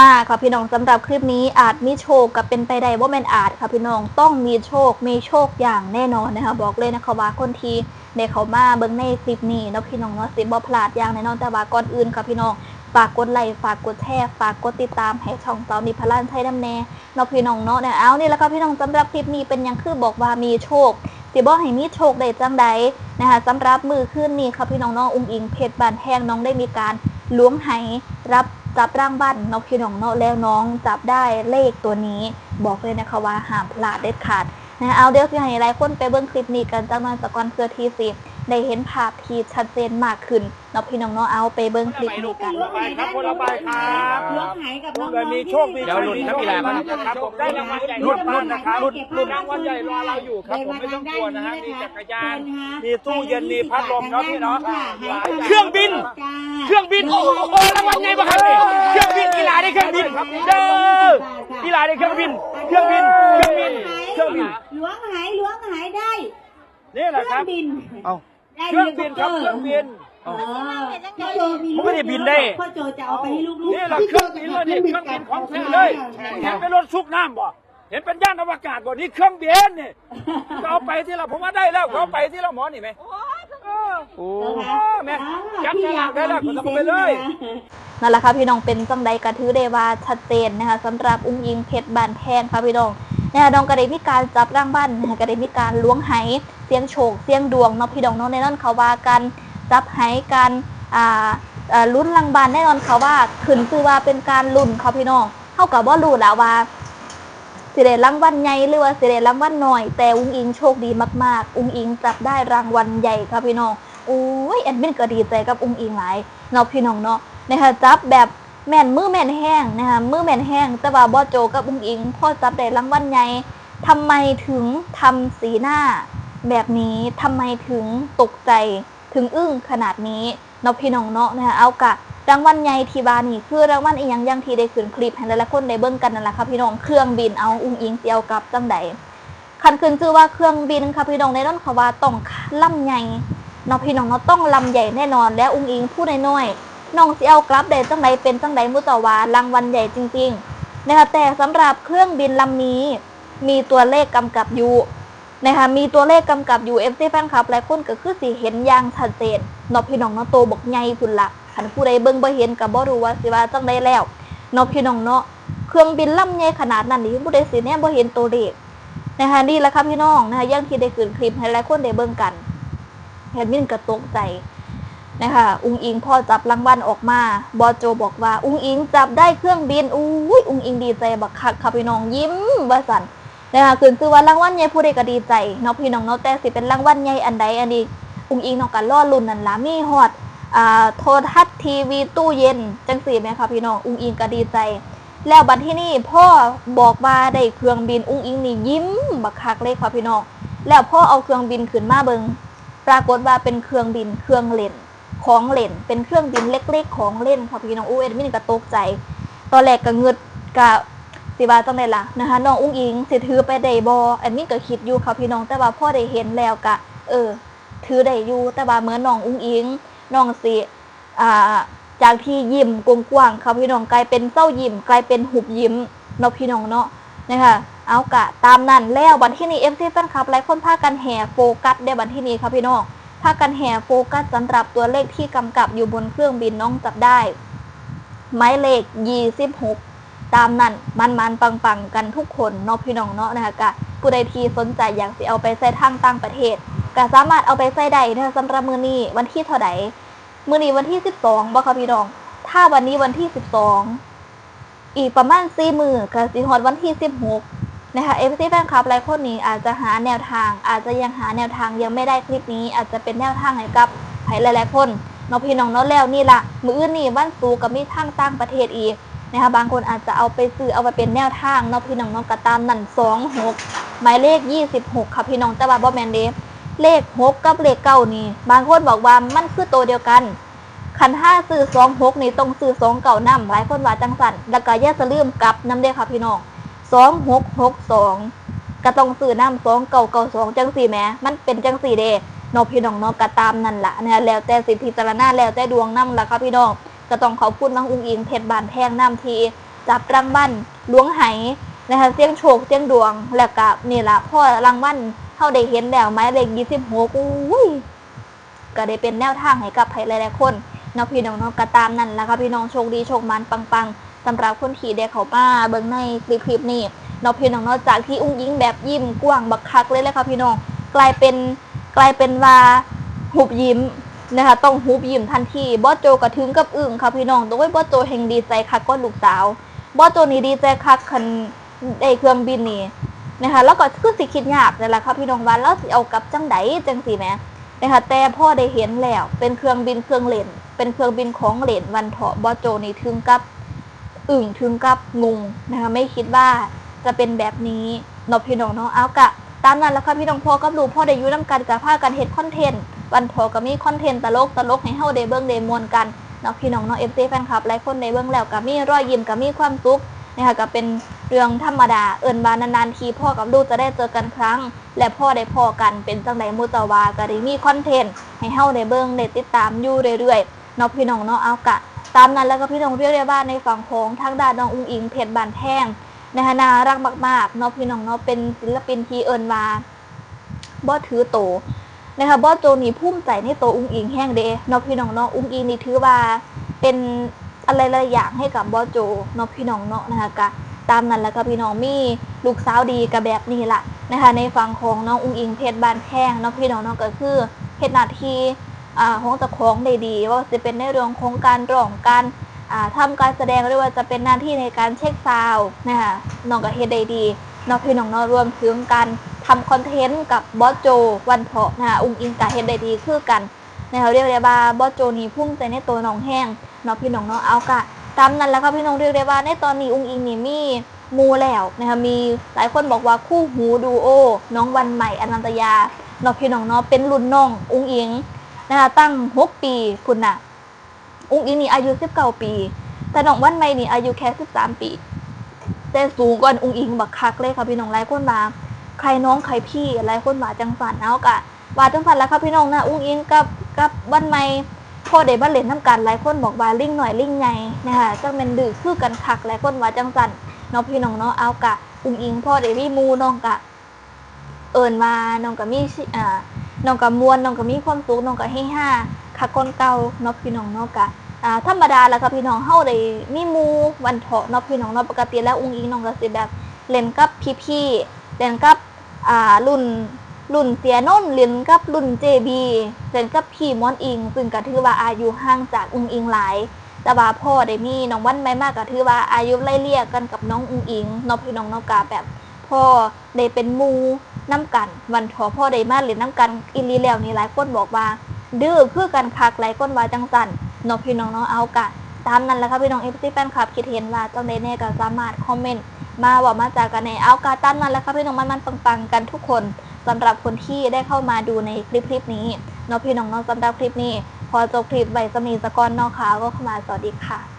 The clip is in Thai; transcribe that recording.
มากค่ะพี่น้องสำหรับคลิปนี้อาจมีโชคกับเป็นไปได้ว่าแมนอาจค่ะพี่น้องต้องมีโชคมีโชคอย่างแน่นอนนะคะบอกเลยนะคะว่าคนทีในเขามาเบิ้งในคลิปนี้เนาะพี่น้องเนาะสิบ่พลาดอย่างแน่นอนแต่ว่าก่อนอื่นค่ะพี่น้องฝากกดไลค์ฝากกดแชร์ฝากกดติดตามให้ช่องสานิพลันใช้น้ำแน่เนาะพี่น้องเนาะเนี่ยเอานี่และค่ะพี่น้องสำหรับคลิปนี้เป็นยังคือบอกว่ามีโชคสิบ่ให้มีโชคได้จังใดนะคะสำหรับมือขึ้นนี้ค่ะพี่น้องเนาะอุ้งอิงเพชรบานแพงน้องได้มีการล้วงไหรับ จับร่างบ้านนกพี่น้องเนาะแล้วน้องจับได้เลขตัวนี้ บอกเลยนะคะว่าห้ามพลาดเด็ดขาดนะเอาเดี๋ยวสิให้หลายคนไปเบิ้งคลิปนี้กันจากนั้นสกอนเพื่อที่สิ ได้เห็นภาพที่ชัดเจนมากขึ้นเนาะพี่น้องเนาะเอาไปเบิ่งคลิปนี้กัน ไปครับคนละใบครับล้วงหายกับน้องเกิดมีโชค มีเดี๋ยวหลุดครับพี่แหลมครับผมได้รางวัลใหญ่รุ่นรุ่นนะครับรุ่นรุ่นรางวัลใหญ่รอเราอยู่ครับผมไม่ต้องกลัวนะฮะมีจักรยาน มีตู้เย็น มีพัดลมครับพี่เนาะเครื่องบิน เครื่องบิน โอ้โหรางวัลไงบ้างครับเนี่ยเครื่องบินกีฬาได้เครื่องบินเด้อกีฬาได้เครื่องบิน เครื่องบิน เครื่องบิน เครื่องบินล้วงหายล้วงหายได้ นี่แหเคละครื่อรังบบินเอา ได้เครื่องบินครับเครื่องบินเออพ่อโจมีผมไม่ได้บินได้ พ่อโจจะเอาไปให้ลูกๆนี่แหละเครื่องบินเลยนี่เครื่องบินของแท้เลยเห็นเป็นรถซุกน้ำบ่เห็นเป็นย่านอวกาศบ่นี่เครื่องบินนี่ก็เอาไปที่เราผมว่าได้แล้วก็เอาไปที่เราหมอนี่ไหมเออ โอ้แม่จับฉลากได้แล้วก็ทำไปเลย นั่นแหละค่ะพี่น้องเป็นจังใดกระถือได้ว่าชัดเจนนะคะสำหรับอุ้งยิงเพชรบานแพงค่ะพี่น้อง นะคะน้องก็ได้มีการจับร่างบ้านนะคะก็ได้มีการล้วงไหเสียงโชคเสียงดวงเนาะพี่น้องเนาะในนั้นเขาว่ากันจับไหกันอ่าลุ้นรางบ้านแน่นอนเขาว่าขึ้นชื่อว่าเป็นการลุ้นค่ะพี่น้องเท่ากับว่ารู้แล้วว่าสิเดรางวัลใหญ่หรือว่าสิเดรางวัลหน่อย แต่อุ้งอิงโชคดีมากๆ อุ้งอิงจับได้รางวัลใหญ่ครับพี่น้องโอ้ยแอดมินก็ดีใจกับอุ้งอิงหลายเนาะพี่น้องเนาะนะคะจับแบบ แม่นมือแม่นแห้งนะคะมือแม่นแห้ง แต่ว่าบอโจกับอุ้งอิงพอจับได้รางวัลใหญ่ทำไมถึงทำสีหน้า แบบนี้ทำไมถึงตกใจถึงอึ้งขนาดนี้นพี่น้องเนาะนะคะเอากะรางวัลใหญ่ทีบานี่คือรางวัลอีหยังยังที่ได้ขึ้นคลิปให้หลายๆคนได้เบิ่งกันนั่นแหละครับพี่น้องเครื่องบินเอาอุ้งอิงเสียวกับจังใดคันขึ้นชื่อว่าเครื่องบินค่ะพี่น้องในน้นเขาว่าต้องลำใหญ่นพี่น้องเนาะต้องลำใหญ่แน่นอน และอุ้งอิงพูดน้อยๆ น้องสิเอากลับได้จังใดเป็นจังใดมุตวารางวัลใหญ่จริงๆนะคะแต่สำหรับเครื่องบินลำนี้ มีตัวเลขกำกับอยู่นะคะมีตัวเลขกำกับอยู่ FC แฟนคลับหลายคนก็คือสิเห็นอย่างชัดเจนนาะพี่น้องเนาะโตบกใหญ่พุ่นละคันผู้ใดเบิ่งบ่เห็นก็บ่รู้ว่าสิว่าจังไดแล้วนาะพี่น้องเนาะเครื่องบินลำใหญ่ขนาดนั้นนี่ผู้ใดสิแน่บ่เห็นตัวเลขนะคะนี่แหละครับพี่น้องนะคะย่างที่ได้ขึ้นคลิปให้หลายคนได้เบิ่งกันแอดมินก็ตกใจ นะคะอุ้งอิงพ่อจับรางวัลออกมาบอโจบอกว่า อุ้งอิงจับได้เครื่องบินอุ้ยอุ้งอิงดีใจบักคักค่ะพี่น้องยิ้มว่าสันนะคะคือคือว่ารางวัลใหญ่ผู้ใดก็ดีใจเนาะพี่น้องเนาะแต่สิเป็นรางวัลใหญ่อันใดอันนี้อุ้งอิงน้องกันล่อลุ่นนั่นละมีฮอดอ่าโทรทัศน์ทีวีตู้เย็นจังสี่ไหมคะพี่น้องอุ้งอิงก็ดีใจ แล้วบัดที่นี่พ่อบอกว่าได้เครื่องบินอุ้งอิงนี่ยิ้มบักคักเลยค่ะพี่น้องแล้วพ่อเอาเครื่องบินขึ้นมาเบิงปรากฏว่าเป็นเครื่องบินเครื่องเล่น ของเล่น เป็นเครื่องบินเล็ก ๆ ของเล่นค่ะพี่น้องอู้เอ็ดมินก็ตกใจ ตอนแรกก็เงึดกะสิว่าจังไดล่ะนะคะน้องอุ้งอิงสิถือไปได้บ่อันนี้ก็คิดอยู่ค่ะพี่น้องแต่ว่าพ่อได้เห็นแล้วกะ เออ ถือได้อยู่แต่ว่าเหมือนน้องอุ้งอิงน้องสิอ่าจากที่ยิ้มกกว้างๆค่ะพี่น้องกลายเป็นเศร้ายิ้มกลายเป็นหุบยิ้มเนาะพี่น้องเนาะนะคะเอากะตามนั้นแล้วบัดที่นี้ FC แฟนคลับหลายคนพากันแห่โฟกัสได้บัดที่นี้ค่ะพี่น้อง พากันแห่โฟกัสสำหรับตัวเลขที่กำกับอยู่บนเครื่องบินน้องจับได้ หมายเลข26ตามนั้นมันมันปังปังกันทุกคนเนาะพี่น้องเนาะนะคะกะผู้ใดที่สนใจอยากสิเอาไปใส่ทางต่างประเทศก็สามารถเอาไปใส่ได้นะสำหรับมือนี้วันที่เท่าไหร่มือนี้วันที่12บ่ค่ะพี่น้อง ถ้าวันนี้วันที่12อีกประมาณ4มือก็สิฮอดวันที่16 นะคะเอฟซีแฟนคลับหลายคนนี้อาจจะหาแนวทาง อาจจะยังหาแนวทางยังไม่ได้คลิปนี้ อาจจะเป็นแนวทางให้กับใครหลายๆคนเนาะพี่น้องเนาะแล้วนี่ล่ะมืออื่นนี่วันสูกับมีทางต่างประเทศอีกนะคะบางคนอาจจะเอาไปซื้อเอาไปเป็นแนวทางเนาะพี่น้องเนาะกระตามนั่นสองหกหมายเลขยี่สิบหกค่ะพี่น้องแต่ว่าบ่แมนเดเลขหกกับเลขเก้านี่ บางคนบอกว่ามันคือตัวเดียวกันคันห้าซื้อสองหกนี่ต้องซื้อสองเก่านำหลายคนว่าจังสันแล้วก็อย่าสลืมกลับน้ำเด้อค่ะพี่น้อง สองหกหกสองก็ต้องซื้อน้ำสองเก่าเก่าสองจังสี่แหมมันเป็นจังสี่เดนาะพี่น้องนาะกระตามนั่นละนะแล้วแต่สิทธิจารณาแล้วแต่ดวงน้ำละค่ะพี่น้องก็ต้องขอบคุณน้องอุ้งอิงเพชรบานแพงน้ำทีจับรางวัลล้วงไหนะคะเสียงโชคเสียงดวงแล้วก็นี่ละพ่อรางวัลเท่าได้เห็นแล้วหมเลขยี่สิบหกอุ้ยก็ได้เป็นแนวทางให้กับใครหลายๆคนนาะพี่น้องนาะก็ตามนั่นละค่ะพี่น้องโชคดีโชคมันปังๆ สำหรับคนที่ได้เขามาเบิ่งในคลิปคลิปนี้เนาะพี่น้องเนาะจากที่อุ้งยิงแบบยิ้มกว้างบักคักเลยเลยค่ะพี่น้องกลายเป็นกลายเป็นว่าหุบยิ้มนะคะต้องฮูบยิ้มทันทีบอสโจกระถึงกับอึ่งค่ะพี่น้องโดยบอสโจแห่งดีใจคักก็ลูกสาวบอสโจนี่ดีใจคักคันได้เครื่องบินนี่นะคะแล้วก็คือสิคิดยากนั่แหละค่ะพี่น้องว่าแล้วสิเอากับจังไดจังสิแหมนะคะแต่พ่อได้เห็นแล้วเป็นเครื่องบินเครื่องเล่นเป็นเครื่องบินของเล่นวันเถาะบอสโจนี่ถึงกับ อึ่งถึงกับงงนะคะไม่คิดว่าจะเป็นแบบนี้เนาะพี่น้องเนาะเอากะตามนั้นแล้วค่ะพี่น้องพ่อกับลูกพ่อได้ยู่นํกันกับพากันเฮ็ดคอนเทนต์วันโถก็มีคอนเทนต์ตลกตลกให้เฮาได้เบิ่งได้มวนกันเนาะพี่น้องเนาะ FC แฟนคลับหลายคนได้เบิ่งแล้วก็มีรอยยิ้มก็มีความสุขนะคะก็เป็นเรื่องธรรมดาเอิ้นว่านานๆทีพ่อกับลูกจะได้เจอกันครั้ง และพ่อได้พ่อกันเป็นจังไดมุตะวาก็ได้มีคอนเทนต์ให้เฮาได้เบิ่งได้ติดตามอยู่เรื่อยๆเนาะพี่น้องเนาะเอากะ ตามนั้นแล้วก็พี่น้องเรียกได้ว่าในฝั่งของทางด้านน้องอุ้งอิงเพชรบานแท่งนะคะน่ารักมากๆเนาะพี่น้องเนาะเป็นศิลปินที่เอิ้นว่าบ่ถือโตนะคะบอสโจนี่ภูมิใจในตัวอุ้งอิงแห้งเดะเนาะพี่น้องเนาะอุ้งอิงนี่ถือว่าเป็นอะไรหลายอย่างให้กับบอสโจเนาะพี่น้องเนาะนะคะกะตามนั้นแล้วก็พี่น้องมีลูกสาวดีกับแบบนี้ละนะคะในฝั่งของน้องอุ้งอิงเพชรบานแข้งเนาะพี่น้องเนาะก็คือเฮ็ดหน้าที อ่าของเจ้าของได้ดี ว่าจะเป็นในเรื่องของการร้องการอ่าทำการแสดงหรือว่าจะเป็นหน้าที่ในการเช็คซาวนะคะน้องก็เฮ็ดได้ดีเนาะพี่น้องเนาะรวมถึงการทำคอนเทนต์กับบอสโจวันเถาะนะคะอุ้งอิงกะเฮ็ดได้ดีคือกันนะคะเรียกได้ว่าบอสโจนี่พุ่งใจในตัวน้องแห้งเนาะพี่น้องเนาะเอากะตามนั้นแล้วค่ะพี่น้องเรียกได้ว่าในตอนนี้อุ้งอิงนี่มีมูแล้วนะคะมีหลายคนบอกว่าคู่หูดูโอน้องวันใหม่อนันตยาเนาะพี่น้องเนาะเป็นรุ่นน้อง อุ้งอิง นะคะตั้งหกปีคุณน่ะ อุ้งอิงนี่อายุ19ปี แต่น้องวันใหม่นี่อายุแค่13ปี แต่สูงกว่าอุ้งอิงบักคักเลยค่ะพี่น้องหลายคนมาใครน้องใครพี่หลายคนว่าจังสันเอากะว่าจังสันแล้วครับพี่น้องนะอุ้งอิงกับกับบ้านไม่พ่อเดบันเล่นน้ำกันหลายคนบอกว่าลิงหน่อยลิงไงนะคะจังเป็นดื้อคือกันคักหลายคนว่าจังสันเนาะพี่น้องเนาะเอากะอุ้งอิงพ่อเดวี่มูน้องกะ เอิญมาน้องกะมีอ่า น้องกะมวนน้องกะมีความสุขน้องกะให้ห้าคักคนเก่าเนาะพี่น้องเนาะกะอ่าธรรมดาแล้วครับพี่น้องเฮาได้มีหมูวันเถาะเนาะพี่น้องเนาะปกติแล้วอุ้งอิงน้องก็สิแบบเล่นกับพี่ๆเล่นกับอ่ารุ่นรุ่นเสียโน้นเรียนกับรุ่นเจบีเรียนกับพี่มอนอิง ซึ่งก็ถือว่าอายุห่างจากอุงอิงหลายแต่ว่าพ่อได้มีน้องวันไม่มากก็ถือว่าอายุไล่เลี่ยกันกับน้องอุงอิงน้องพี่น้องน้องกาแบบพ่อได้เป็นมู น้ำกันวันทอพ่อได้มาเรียนน้ำกันอิลีแล้วนี่หลายคนบอกว่า ดื้อคือกันคักหลายคนว่าจังสันนอพี่น้องน้องเอากะตามนั้นแหละครับพี่น้องเอฟซีแฟนคลับคิดเห็นว่าจังใดแน่ก็สามารถคอมเมนต์มาบอกมาจากกันในเอากาตั้นนั้นแล้วครับพี่น้องมันมันปังๆกันทุกคนสำหรับคนที่ได้เข้ามาดูในคลิปคลิปนี้นาะพี่น้องเนาะสำหรับคลิปนี้ พอจบคลิปใบสมีสกอนนอกขาก็เข้ามาสวัสดีค่ะ